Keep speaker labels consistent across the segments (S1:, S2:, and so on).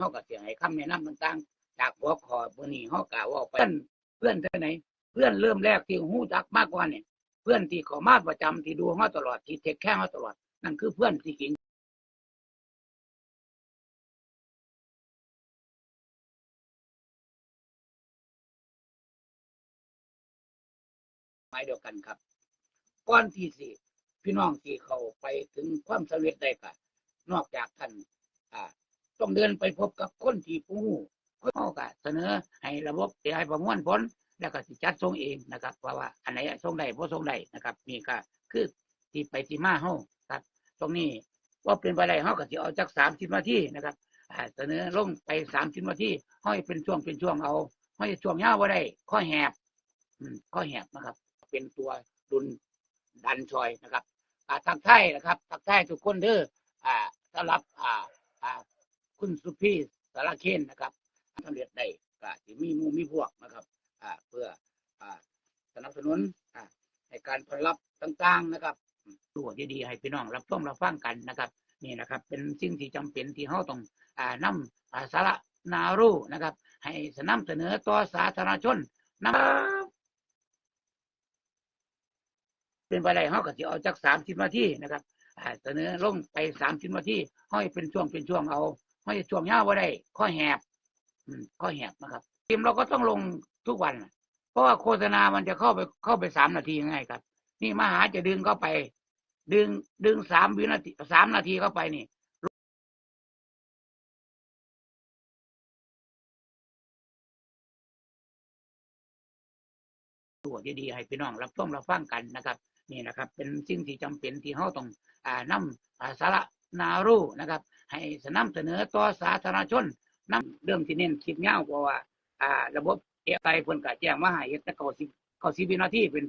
S1: เฮาก็สิให้คำแนะนำต่างๆ จากหัวขอมื้อนี้เฮาก็เว้าไปเพื่อนเพื่อนเท่าไหน เพื่อนเริ่มแรกที่ฮู้จักมากกว่าเนี่ยเพื่อนที่ขามาประจำที่ดูเฮาตลอดที่เทคแคร์เฮาตลอดนั่นคือเพื่อนที่จริงหมายเดียวกันครับก่อนที่สิพี่น้องที่เขาไปถึงความสำเร็จได้ก็นอกจากท่านอ่า ต้องเดินไปพบกับคนที่ผู้รู้เขาก็เสนอให้ระบบ AI ประมวลผลแล้วก็สิจัดส่งเองนะครับเพราะว่าอันไหนส่งได้บ่ส่งได้นะครับนี่ก็คือที่ไปที่มาเฮาครับ ตรงนี้ว่าเป็นไปได้เฮาก็สิเอาจัก30นาที่นะครับเสนอลงไป30นาทีเฮาให้เป็นช่วงเป็นช่วงเอาเฮาจะช่วงยาวบ่ได้ข้อแหบข้อแหบนะครับ เป็นตัวดุลดันชอยนะครับทักทายนะครับทักทายทุกคนเด้ออ่าสำหรับอ่า คุณสุพีสารเคนนะครับสำเร็จได้ก็สิมีมู่มีพวกนะครับอ่าเพื่ออ่าสนับสนุนอ่าในการผลรับต่างๆนะครับตัวดีๆให้พี่น้องรับชมรับฟังกันนะครับนี่นะครับเป็นสิ่งที่จำเป็นที่เฮาต้องอ่านำอ่าสาระนารู้นะครับ ให้สนำเสนอต่อสาธารณชนนับเป็นไปได้เฮาก็สิเอาจัก30นาทีนะครับเสนอลงไป30นาทีเฮาให้เป็นช่วงเป็นช่วงเอา เฮาจะช่วงยาวบ่ได้ข้อแหบอืมข้อแหบนะครับทีมเราก็ต้องลงทุกวัน เพราะว่าโฆษณามันจะเข้าไปเข้าไปสามนาทีง่ายครับ นี่มหาจะดึงเข้าไป ดึงดึงสามวินาทีสามนาทีเข้าไปนี่ตัวดีๆให้พี่น้องรับชมรับฟังกันนะครับ นี่นะครับ เป็นสิ่งที่จำเป็นที่เราต้องอ่านำอ่าสาระนารู้นะครับ ให้สนำเสนอต่อสาธารณชนนำเรื่องที่เน้นคลิปยาเพราะว่าอ่า ระบบเอไอเพิ่นก็แจ้งมาให้เฮ็ดแต่เก้าสิบเก้าสิบวินาทีเป็น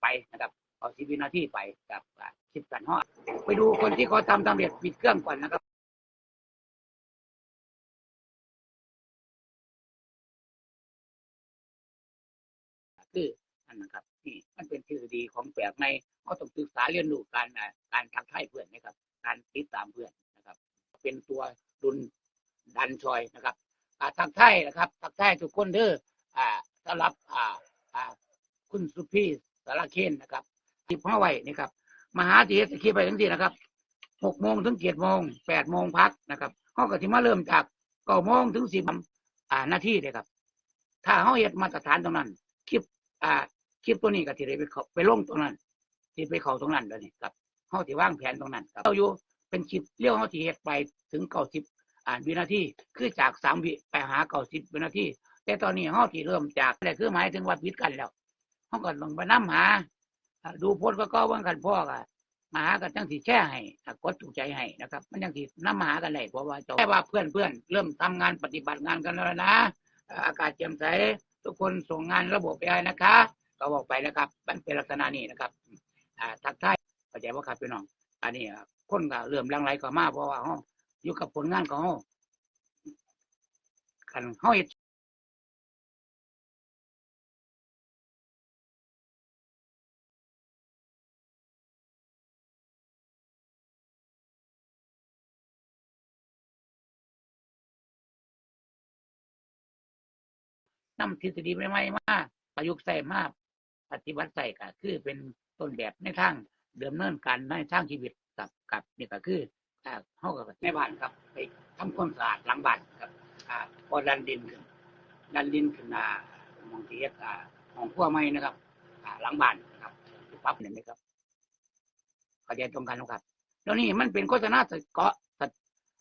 S1: ไปนะครับเก้าสิบวินาทีไปกับคลิปกันฮอดไปดูคนที่เขาทำสำเร็จปิดเครื่องก่อนนะครับคืออันนะครับนี่มันเป็นทฤษฎีของแปลกในเขาต้องศึกษาเรียนรู้การการทักทายเพื่อนนะครับ การติดตามเพื่อน ดันชอยนะครับอ่าทักทยนะครับทักทยทุกคนเด้ออ่าสำหรับอ่าอ่าคุณสุพีสารเคนนะครับทิพห้าไว้นะครับมหาเถรคีไปทั้งสี่นะครับหกโมงถึงเจ็ดโมงแปดโมงพักนะครับเขาก็ที่มาเริ่มจากเก้าโมงถึงสิบอ่านาทีเลยครับ ถ้าเขาเฮ็ดมาตรฐานตรงนั้น คลิปอ่าคลิปตัวนี้ก็ที่ไปเขาไปลงตรงนั้นที่ไปเขาตรงนั้นแล้วนี่ครับเขาที่ว่างแผนตรงนั้นครับเราอยู่เป็นคลิปเลี้ยวเขาที่เฮ็ดไปถึงเก้าสิบ อ่าวินาทีคือจากสามวิไปหาเก้าสิบวินาทีแต่ตอนนี้เขาที่เริ่มจากอะไรคือหมายถึงว่าผิดกันแล้วเขาก็ต้องไปนํหาอ่าดูโพสต์ก็ก็ว่างกันพ่อก็มาหากันจังสีแช่ให้กดถูกใจให้นะครับ มันจังสีนํมาหากันได้เพราะว่าเจ้าแค่ว่าเพื่อนเพื่อนเริ่มทำงานปฏิบัติงานกันแล้วนะ อากาศแจ่มใสทุกคนส่งงานระบบไปนะคะ ก็บอกไปนะครับมันเป็นลักษณะนี้นะครับอ่าทักทายเข้าใจว่าครับพี่น้อง อันนี้คนก็เริ่มลังไหลเข้ามาเพราะว่าเฮา อยู่กับผลงานของเฮาคันเฮาเฮ็ดนำทฤษฎีใหม่ๆมาประยุกต์ใส่มาปฏิบัติใส่ก็คือเป็นต้นแบบในทางเดิมเนินการในทางชีวิตกับกับนี่ก็คือ เฮากับในบ้านครับ ไปทำความสะอาดหลังบ้านครับอ่าพอดันดินขึ้นดันดินขึ้นอ่ามองที่เฮ็ดอ่าของครัวใหม่นะครับอ่าหลังบ้านนะครับปรับเนี่ยนะครับเข้าใจตรงกันนะครับแล้วนี่มันเป็นโฆษณาสเกาะส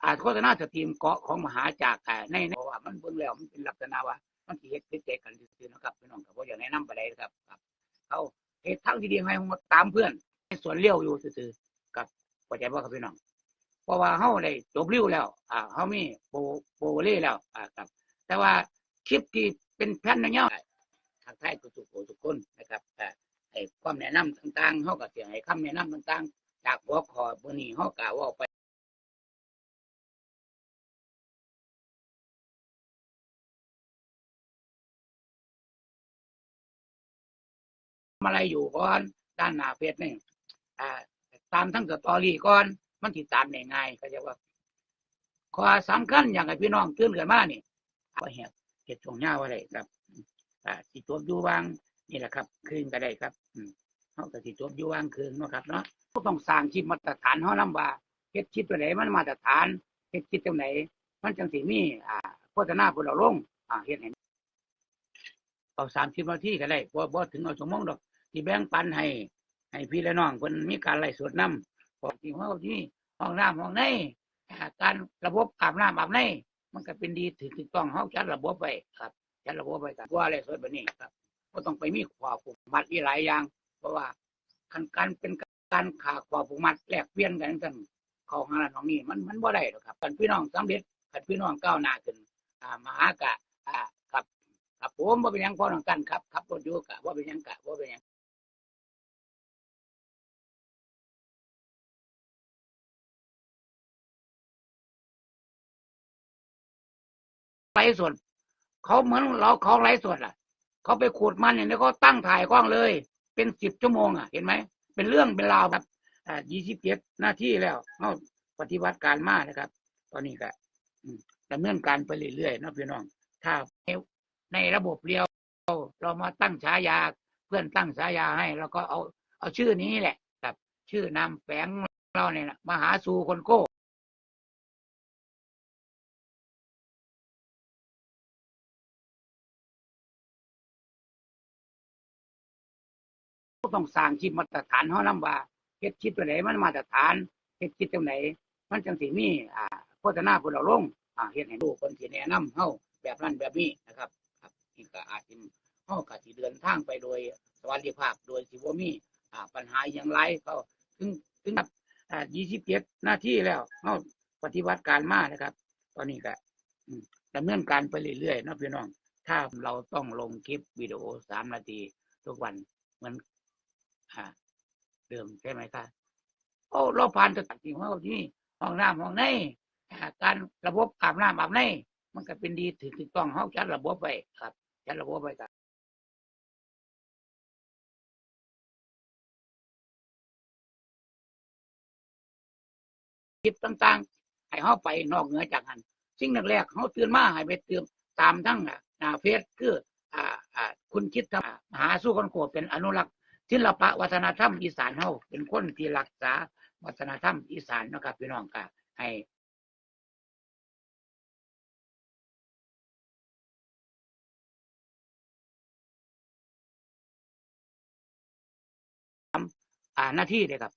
S1: อ่าโฆษณาสตรีมเกาะของมหาจากอ่ในในเพราะว่ามันเบิ่งแล้วมันเป็นลักษณะว่ามันสิเฮ็ดติดใจกันซื่อๆนะครับพี่น้องก็บ่อย่ากแนะนำไปได้ครับครับเขาเฮ็ดทางที่ดีให้มาตามเพื่อนให้สวนเลี้ยวอยู่ซื่อๆครับเข้าใจบ่ครับพี่น้อง เพราะว่าเฮาได้จบเร็วแล้ว อ่าเฮามีโปโปรเล่แล้ว อ่าครับ แต่ว่าคลิปที่เป็นแผ่นยาวๆทักทยทุกๆทุกคนนะครับอ่าให้ความแนะนำต่างๆเฮาก็สิให้คำแนะนำต่างๆ จากหัวข้อมื้อนี้เฮาก็ว้าไปทำอะไรอยู่ก่อนด้านหน้าเฟซนี่อ่าตามทั้งสตอรี่ก่อน มันติดตามได้ง่ายก็จะว่าข้อสำคัญอย่างให้พี่น้องตื่นกันมานี่เอาแหบเก็บช่วงยาวไว้ได้ครับ อ่าสิจบอยู่วางนี่แหละครับ คืนก็ได้ครับ อืมเฮาก็สิจบอยู่วางคืนเนาะครับเนาะก็ต้องสร้างชิดมาตรฐานเฮานำว่าเฮ็ดชิดตัวไหนมันมาตรฐานเฮ็ดชิดตรงไหน มันจังสิมี อ่าโฆษณาพุ่นเอาลง อ่าเฮ็ดให้เอา30นาทีก็ได้บ่บ่ถึงเอาชั่วโมงดอกที่แบ่งปันให้ ให้พี่และน้องเพิ่นมีการไล่สดน้ำ บอกที่เฮาที่ห้องน้ำห้องในการระบบอาบน้ำอาบในมันก็เป็นดีถูกถูกต้องเฮาจัดระบบไว้ครับจัดระบบไว้กันว่าอะไล่สดแบบนี้ครับก็ต้องไปมีข้อผูกมัดอีหลายอย่าง เพราะว่าคันการเป็นการขาข้อผูกมัดแลกเปลี่ยนกันจังเข้าหาน้องนี่มันมันบ่ได้หรอกครับคันพี่น้องสำเร็จคันพี่น้องก้าวหน้าขึ้นอ่ามหากะอ่าครับครับผมบ่เป็นหยังพ่อน้องกันครับครับรถอยู่กะบ่เป็นหยังกะบ่เป็นหยัง ไลฟ์สดเขาเหมือนเราเขาไลฟ์สดอะเขาไปขูดมันเนี่ยแล้วก็ตั้งถ่ายกล้องเลย เป็นสิบชั่วโมงอะ เห็นไหมเป็นเรื่องเป็นราวครับอ่ายี่สิบเจ็ดหน้าที่แล้วเขาปฏิบัติการมานะครับ ตอนนี้ก็ดำเนินการไปเรื่อยๆนะพี่น้อง ถ้าในระบบเรียวเรามาตั้งฉายาเพื่อนตั้งฉายาให้ แล้วก็เอาเอาชื่อนี้แหละ ครับ ชื่อนามแฝงเราเนี่ยนะมาหาสูคนโก้ ต้องสร้างชิดมาตรฐานเฮานำว่าเฮ็ดชิดตัวไหนมันมาตรฐานเฮ็ดชิดตรงไหน มันจังสิมีอ่าโฆษณาพุ่นเอาลงอ่าเฮ็ดให้ลูกคนสิแนะนำเฮาแบบนั้นแบบนี้นะครับ ครับนี่ก็อาจสิเฮาก็สิเดินทางไปโดยสวัสดิภาพโดยสิบ่มีอ่าปัญหาอย่างไรก็ถึงถึงอ่า27นาที่แล้วเฮาปฏิบัติการมานะครับ ตอนนี้ก็อืมดำเนินการไปเรื่อยๆนาะพี่น้อง ถ้าเราต้องลงคลิปวิดีโอสามนาทีทุกวันเหมือน เดิมใช่ไหมครับโอ้เราผ่านจากที่ของเราที่ห้องน้ำห้องในการระบบอาบน้ำอาบในมันก็เป็นดีถูกถูกต้องเขาจัดระบบไปครับจัดระบบไปครับคลิปต่างๆ ให้เขาไปนอกเหนือจากนั้นสิ่งแรกๆเขาตื่นมาให้ไปเติมตามทั้งนาเฟซคือ อ่าอ่าคุณคิดทำหาสู้คนโกเป็นอนุรักษ์ ศิลปะวัฒนธรรมอีสานเฮาเป็นคนที่รักษาวัฒนธรรมอีสานเนาะครับพี่น้องก็ให้อ่าหน้าที่เลยครับ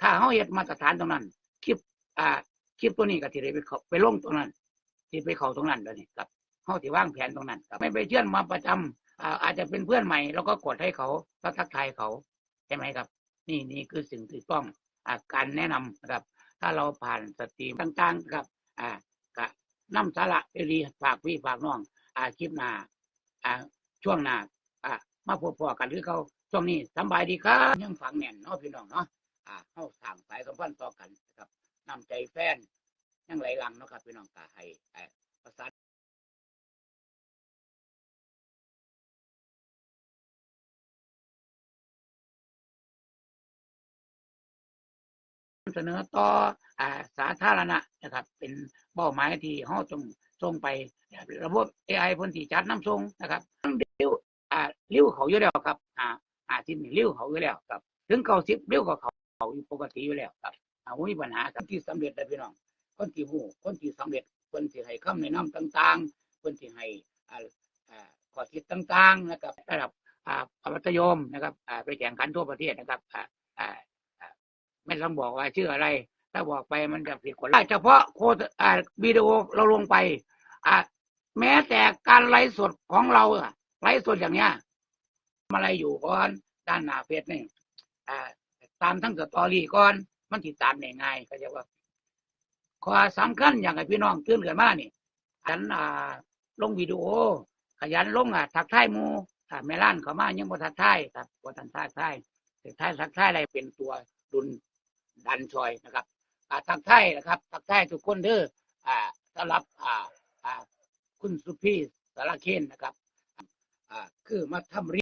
S1: ถ้าเฮาเฮ็ดมาตรฐานตรงนั้น คลิป อ่า คลิปตัวนี้ก็สิได้ไปเขาไปลงตรงนั้นสิไปเขาตรงนั้นเดี๋ยวนี้ครับเฮาสิวางแผนตรงนั้นครับไม่ไปเชื่อนมาประจำอ่า อาจจะเป็นเพื่อนใหม่แล้วก็กดให้เขาแล้วทักทายเขาใช่ไหมครับ นี่นี่คือสิ่งที่ต้องอการแนะนำนะครับ ถ้าเราผ่านสตรีมต่างๆครับ อ่ากะนำสาระไปรีฝากพี่ฝากน้องอาคลิปหน้าอ่าช่วงหน้าอ่ามาพบๆกันคือเขาช่วงนี้สบายดีครับยังฝังแน่นเนาะพี่น้องเนาะอ่าเข้าสร้างสายสัมพันธ์ต่อกันนะครับนำใจแฟนยังไหลลังเนาะครับพี่น้องกาให้ เสนอต่ออาสาธารณะนะครับ เป็นเป้าหมายที่เฮาต้องส่งไประบบ AI พิ่นสิจัดน้ำส่งนะครับเร็วอ่าเร็วเขาอยู่แล้วครับ อ่าอาที่นี่เร็วเขาอยู่แล้วครับ ถึง90เร็วก็เขาเขาอยู่ปกติอยู่แล้วครับอ่าบ่มีปัญหาครับที่สำเร็จได้พี่น้อง คนที่ฮู้คนที่สำเร็จเพิ่ให้คำแนะนำต่างๆเพิ่ให้อ่าอ่าข้อคิดต่างๆนะครับระดับอ่ามัธยมนะครับอ่าไปแข่งขันทั่วประเทศนะครับอ่าอ่า ไม่ต้องบอกว่าชื่ออะไร ถ้าบอกไปมันจะผิดกฎหมายเฉพาะโคอ่าวิดีโอเราลงไป อ่าแม้แต่การไลฟ์สดของเราอะไลฟ์สดอย่างเนี้ยอะไรอยู่ก่อนด้านหน้าเฟซนี่อ่าตามทั้งสตอรี่ก่อนมันติดตามได้ง่ายก็จะว่าข้อสำคัญอย่างให้พี่น้องตื่นกันมานี่ฉันอ่าลงวิดีโอ ขยันลงอะทักทายมูอ่าแม่ล้านเขามายังบ่ทักทายครับบ่ทันทักทายแต่ทายทักทายอะไรเป็นตัวดุล ดันชอยนะครับทักทายนะครับทักทายทุกคนเด้ออ่าสำหรับอ่าอ่าคุณสุพีสารเคนนะครับอ่าคือมาทำ